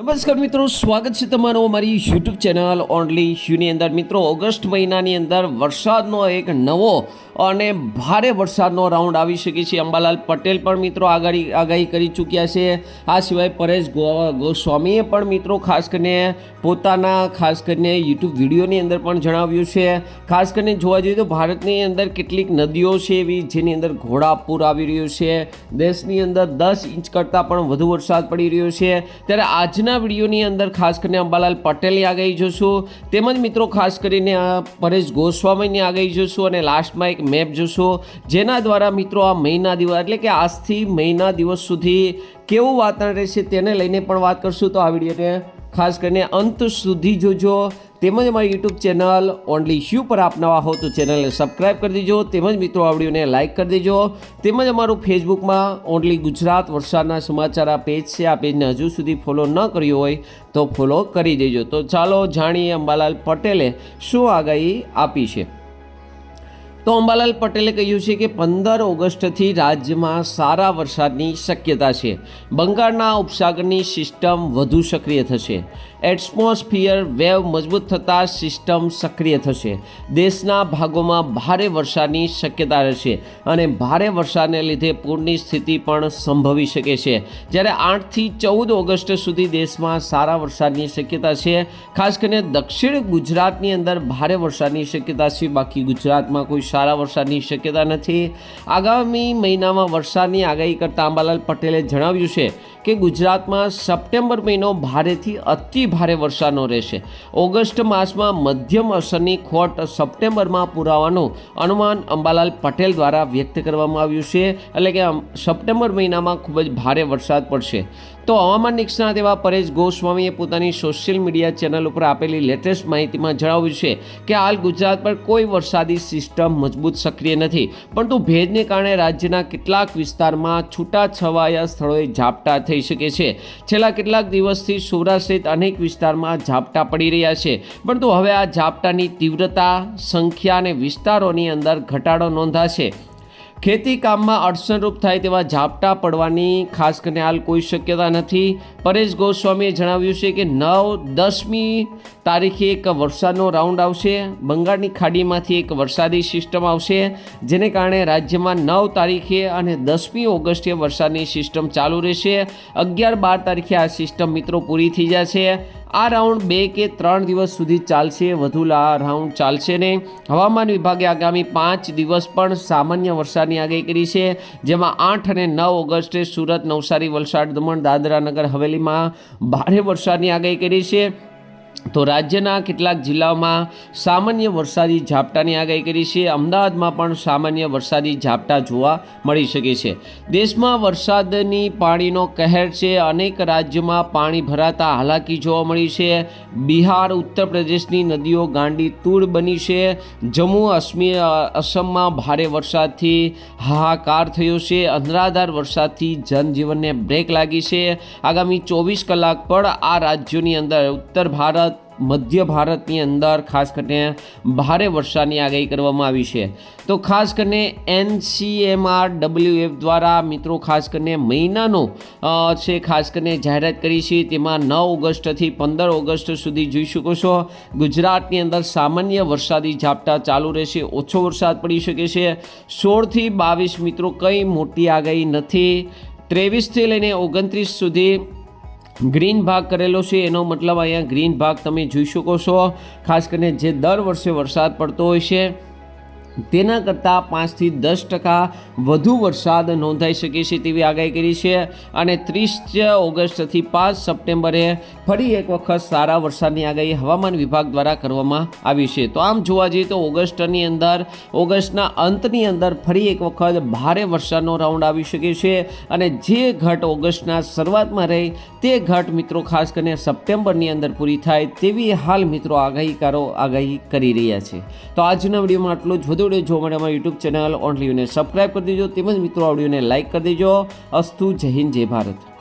નમસ્કાર મિત્રો, સ્વાગત છે તમારું અમારી યુટ્યુબ ચેનલ ઓનલી શ્યુની અંદર. મિત્રો, ઓગસ્ટ મહિનાની અંદર વરસાદનો એક નવો અને ભારે વરસાદનો રાઉન્ડ આવી શકે છે. અંબાલાલ પટેલ પણ મિત્રો આગાહી આગાહી કરી ચૂક્યા છે. આ સિવાય પરેશ ગો- ગોસ્વામીએ પણ મિત્રો ખાસ કરીને પોતાના ખાસ કરીને યુટ્યુબ વિડીયોની અંદર પણ જણાવ્યું છે. ખાસ કરીને જોવા જઈએ તો ભારતની અંદર કેટલીક નદીઓ છે એવી જેની અંદર ઘોડાપૂર આવી રહ્યું છે. દેશની અંદર દસ ઇંચ કરતાં પણ વધુ વરસાદ પડી રહ્યો છે. ત્યારે આજના વિડીયોની અંદર ખાસ કરીને અંબાલાલ પટેલની આગાહી જોશું. તેમજ મિત્રો ખાસ કરીને પરેશ ગોસ્વામીની આગાહી જોશું અને લાસ્ટમાં એક મેપ જોશું. જેના દ્વારા મિત્રો આ મહિના દિવસ, એટલે કે આજથી મહિના દિવસ સુધી કેવું વાતાવરણ રહેશે તેને લઈને પણ વાત કરશું. તો આ વિડીયોને ખાસ કરીને અંત સુધી જોજો. તેમજ અમારી યુટ્યુબ ચેનલ ઓનલી શ્યુ પર આપ નવા હો તો ચેનલને સબસ્ક્રાઈબ કરી દેજો. તેમજ મિત્રો, આ વિડીયોને લાઇક કરી દેજો. તેમજ અમારું ફેસબુકમાં ઓનલી ગુજરાત વરસાદના સમાચાર આ પેજ છે. આ પેજને હજુ સુધી ફોલો ન કર્યો હોય તો ફોલો કરી દેજો. તો ચાલો જાણીએ અંબાલાલ પટેલે શું આગાહી આપી છે. તો અંબાલાલ પટેલે કહ્યું છે કે પંદર ઓગસ્ટથી રાજ્યમાં સારા વરસાદની શક્યતા છે. બંગાળના ઉપસાગરની સિસ્ટમ વધુ સક્રિય થશે. એટમોસ્ફિયર વેવ મજબૂત થતાં સિસ્ટમ સક્રિય થશે. દેશના ભાગોમાં ભારે વરસાદની શક્યતા રહેશે અને ભારે વરસાદને લીધે પૂરની સ્થિતિ પણ સંભવી શકે છે. જ્યારે આઠથી ચૌદ ઓગસ્ટ સુધી દેશમાં સારા વરસાદની શક્યતા છે, ખાસ કરીને દક્ષિણ ગુજરાતની અંદર ભારે વરસાદની શક્યતા છે. બાકી ગુજરાતમાં કોઈ સારા વરસાદની શક્યતા નથી. આગામી મહિનામાં વરસાદની આગાહી કરતાં અંબાલાલ પટેલે જણાવ્યું છે કે ગુજરાતમાં સપ્ટેમ્બર મહિનો ભારેથી અતિ ભારે વરસાદનો રહેશે. ઓગસ્ટ માસમાં મધ્યમ અસરની ખોટ સપ્ટેમ્બરમાં પુરાવાનું અનુમાન અંબાલાલ પટેલ દ્વારા વ્યક્ત કરવામાં આવ્યું છે. એટલે કે સપ્ટેમ્બર મહિનામાં ખૂબ જ ભારે વરસાદ પડશે. તો હવામાન નિષ્ણાત એવા પરેશ ગોસ્વામીએ પોતાની સોશિયલ મીડિયા ચેનલ ઉપર આપેલી લેટેસ્ટ માહિતીમાં જણાવ્યું છે કે હાલ ગુજરાત પર કોઈ વરસાદી સિસ્ટમ મજબૂત સક્રિય નથી, પરંતુ ભેજને કારણે રાજ્યના કેટલાક વિસ્તારમાં છૂટાછવાયા સ્થળોએ ઝાપટા થઈ શકે છે. છેલ્લા કેટલાક દિવસથી સૌરાષ્ટ્ર સહિત અનેક વિસ્તારમાં ઝાપટા પડી રહ્યા છે, પરંતુ હવે આ ઝાપટાની તીવ્રતા, સંખ્યા અને વિસ્તારોની અંદર ઘટાડો નોંધાશે. ખેતી કામમાં અડચણરૂપ થાય તેવા ઝાપટા પડવાની ખાસ કરીને હાલ કોઈ શક્યતા નથી. પરેશ ગોસ્વામીએ જણાવ્યું છે કે નવ દસમી તારીખે એક વરસાદનો રાઉન્ડ આવશે. બંગાળની ખાડીમાંથી એક વરસાદી સિસ્ટમ આવશે, જેને કારણે રાજ્યમાં નવ તારીખે અને દસમી ઓગસ્ટે વરસાદની સિસ્ટમ ચાલુ રહેશે. અગિયાર બાર તારીખે આ સિસ્ટમ મિત્રો પૂરી થઈ જશે. આ રાઉન્ડ બે કે ત્રણ દિવસ સુધી ચાલશે વધુ લા રાઉન્ડ ચાલશે નહીં હવામાન વિભાગે આગામી પાંચ દિવસ પણ સામાન્ય વરસાદની આગાહી કરી છે, જેમાં આઠ અને નવ ઓગસ્ટે સુરત, નવસારી, વલસાડ, દમણ, દાદરા નગર, હવેલીમાં ભારે વરસાદની આગાહી કરી છે. તો રાજ્યના કેટલાક જિલ્લાઓમાં સામાન્ય વરસાદી ઝાપટાની આગાહી કરી છે. અમદાવાદમાં પણ સામાન્ય વરસાદી ઝાપટા જોવા મળી શકે છે. દેશમાં વરસાદની પાણીનો કહેર છે. અનેક રાજ્યોમાં પાણી ભરાતા હાલાકી જોવા મળી છે. બિહાર, ઉત્તર પ્રદેશની નદીઓ ગાંડી તૂર બની છે. જમ્મુ, અસમી અસમમાં ભારે વરસાદથી હાહાકાર થયો છે. અંધરાધાર વરસાદથી જનજીવનને બ્રેક લાગી છે. આગામી ચોવીસ કલાક પણ આ રાજ્યોની અંદર ઉત્તર ભારત મધ્ય ભારતની અંદર ખાસ કરીને ભારે વરસાદની આગાહી કરવામાં આવી છે. તો ખાસ કરીને એનસીએમઆર ડબલ્યુએફ દ્વારા મિત્રો ખાસ કરીને મહિનાનો છે ખાસ કરીને જાહેરાત કરી છે, તેમાં નવ ઓગસ્ટથી પંદર ઓગસ્ટ સુધી જોઈ શકો છો. ગુજરાતની અંદર સામાન્ય વરસાદી ઝાપટા ચાલુ રહેશે, ઓછો વરસાદ પડી શકે છે. સોળથી બાવીસ મિત્રો કંઈ મોટી આગાહી નથી. ત્રેવીસથી લઈને ઓગણત્રીસ સુધી ગ્રીન ભાગ કરેલો છે. એનો મતલબ અહીંયા ગ્રીન ભાગ તમે જોઈ શકો છો. ખાસ કરીને જે દર વર્ષે વરસાદ પડતો હોય છે. તેના કરતાં પાંચથી દસ ટકા વધુ વરસાદ નોંધાઈ શકે છે તેવી આગાહી કરી છે. અને ત્રીસ ઓગસ્ટથી પાંચ સપ્ટેમ્બરે ફરી એક વખત સારા વરસાદની આગાહી હવામાન વિભાગ દ્વારા કરવામાં આવી છે. તો આમ જોવા જઈએ તો ઓગસ્ટની અંદર, ઓગસ્ટના અંતની અંદર ફરી એક વખત ભારે વરસાદનો રાઉન્ડ આવી શકે છે. અને જે ઘટ ઓગસ્ટના શરૂઆતમાં રહી, તે ઘટ મિત્રો ખાસ કરીને સપ્ટેમ્બરની અંદર પૂરી થાય તેવી હાલ મિત્રો આગાહીકારો આગાહી કરી રહ્યા છે. તો આજના વિડીયોમાં આટલું જ. વધુ વીડિયો જોવા માટે અમારી યુટ્યુબ ચેનલ ઓનલીને સબસ્ક્રાઈબ કરી દેજો. તેમજ મિત્રો આ વિડીયોને લાઇક કરી દેજો. અસ્તુ, જય હિન્દ, જય ભારત.